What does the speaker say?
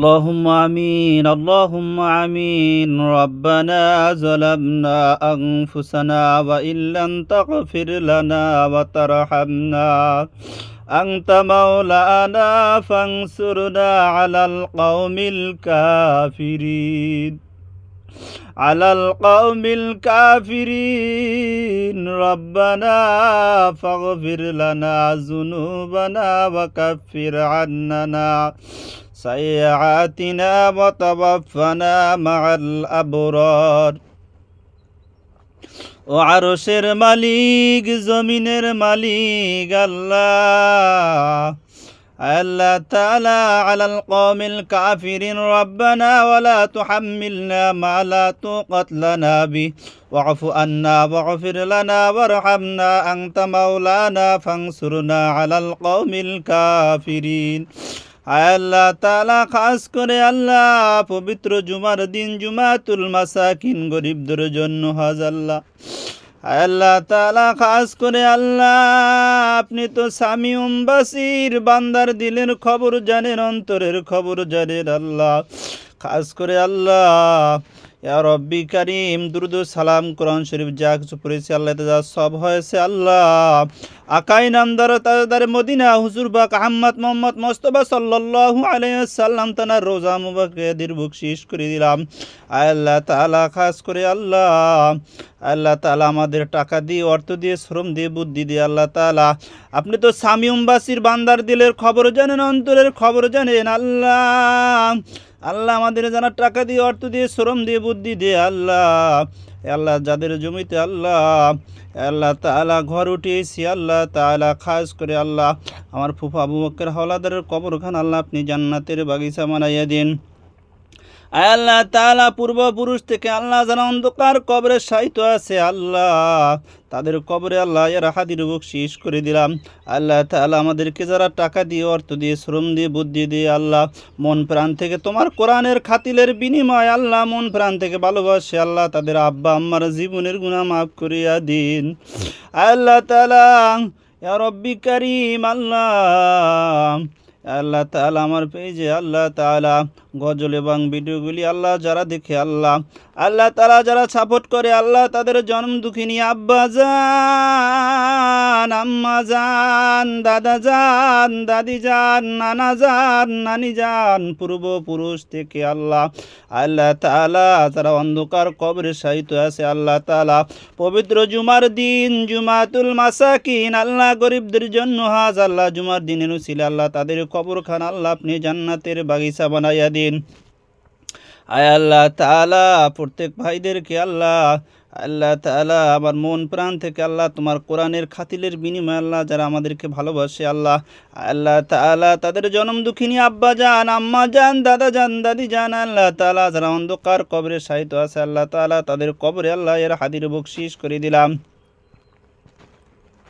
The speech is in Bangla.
اللهم امين اللهم امين ربنا ظلمنا انفسنا وان لم تغفر لنا وترحمنا انت مولانا فانصرنا على القوم الكافرين على القوم الكافرين ربنا فاغفر لنا ذنوبنا وكفر عننا سيئاتنا وتوفنا مع الأبرار ও আরশের মালিক জমিনের মালিক আল্লাহ আল্লাহ তাআলা আলাল কওমিল কাফিরিন রব্বানা ওয়ালা তুহাম্মিলনা মা লা তুকাত লানা বি واعف عنا واغفر لنا وارحمنا أنت مولانا فانصرنا على القوم الكافرين আয় আল্লাহ তালা খাস করে আল্লাহ, পবিত্র জুমার দিন জুমাতুল মাসাকিন, গরিবদের জন্য হজ আল্লাহ। আল্লাহ তালা খাস করে আল্লাহ, আপনি তো স্বামী উম্বাসির বান্দার দিলের খবর জানেন, অন্তরের খবর জানেন আল্লাহ। খাস করে আল্লাহ রব্বি করিম, দুরুদ সালাম কোরআন শরীফ যা কিছু পড়েছে আল্লাহ যা সব হয়েছে আল্লাহ। আকাই নামদার, তাজদার মদিনা, হুজুর বাক আহম্মদ মোহাম্মদ মোস্তফা সাল্লাল্লাহু আলাইহি সাল্লাম তানার রোজা মুবাকে শেষ করে দিলাম। আল্লাহ তাআলা, খাস করে আল্লাহ। আল্লাহ তাআলা আমাদের টাকা দিয়ে, অর্থ দিয়ে, শ্রম দিয়ে, বুদ্ধি দিয়ে আল্লাহ তাআলা। আপনি তো স্বামী উম্বাসির বান্দার দিলের খবর জানেন, অন্তরের খবর জানেন, আল্লাহ। আল্লাহ আমাদের যারা টাকা দিয়ে, অর্থ দিয়ে, শ্রম দিয়ে, বুদ্ধি দিয়ে আল্লাহ। আল্লাহ যাদের জমিতে আল্লাহ আল্লাহ তাআলা ঘর উঠিয়েছি, আল্লাহ তাআলা খাস করে আল্লাহ। আমার ফুফা আবু বক্কর হাওলাদারের কবরখান আল্লাহ আপনি জান্নাতের বাগিচা বানাইয়া দিন। আল্লাহ তাআলা পূর্বপুরুষ থেকে আল্লাহ যারা অন্ধকার কবরে সাহিত্য আছে, আল্লাহ। তাদের কবরে আল্লাহ এর হাদির শেষ করে দিলাম। আল্লাহ তাআলা আমাদেরকে যারা টাকা দিয়ে, অর্থ দিয়ে, শ্রম দিয়ে, বুদ্ধি দিয়ে, আল্লাহ, মন প্রাণ থেকে তোমার কোরআনের খাতিলের বিনিময় আল্লাহ মন প্রাণ থেকে ভালোবাসে, আল্লাহ তাদের আব্বা আম্মার জীবনের গুণা মাফ করিয়া দিন। আল্লাহ তালা রব্বি করিম, আল্লাহ। আল্লাহ তাআলা আমার পেজে, আল্লাহ তাআলা গজল এবং ভিডিওগুলি আল্লাহ যারা দেখে আল্লাহ আল্লাহ তাআলা যারা সাপোর্ট করে আল্লাহ তাদের জন্ম দুঃখিনী আব্বা জান আম্মা যান, দাদা যান, দাদি যান, নানা যান, নানি জান পূর্বপুরুষ থেকে আল্লাহ আল্লাহ তাআলা তারা অন্ধকার কবরে সাহিত্য আছে, আল্লাহ তালা পবিত্র জুমার দিন, জুমাতুল মাসাকিন, আল্লাহ গরিবদের জন্য হাজ, আল্লাহ জুমার দিনের উসিল আল্লাহ তাদের কবরখান, আল্লাহ আপনি জান্নাতের বাগিচা বানাইয়া দিন। আয় আল্লাহ তাআলা, প্রত্যেক ভাইদেরকে আল্লাহ আল্লাহ তাআলা আমার মন প্রাণ থেকে আল্লাহ তোমার কোরআনের খাতিলের বিনিময় আল্লাহ যারা আমাদেরকে ভালোবাসে আল্লাহ আল্লাহ তাআলা তাদের জনম দুঃখিনী আব্বা জান, আম্মা জান, দাদা জান, দাদি জান, আল্লাহ তাআলা যারা অন্ধকার কবরে সাহিত্য আছে আল্লাহ তাআলা তাদের কবরে আল্লাহ এর হাদির বকশিস করে দিলাম।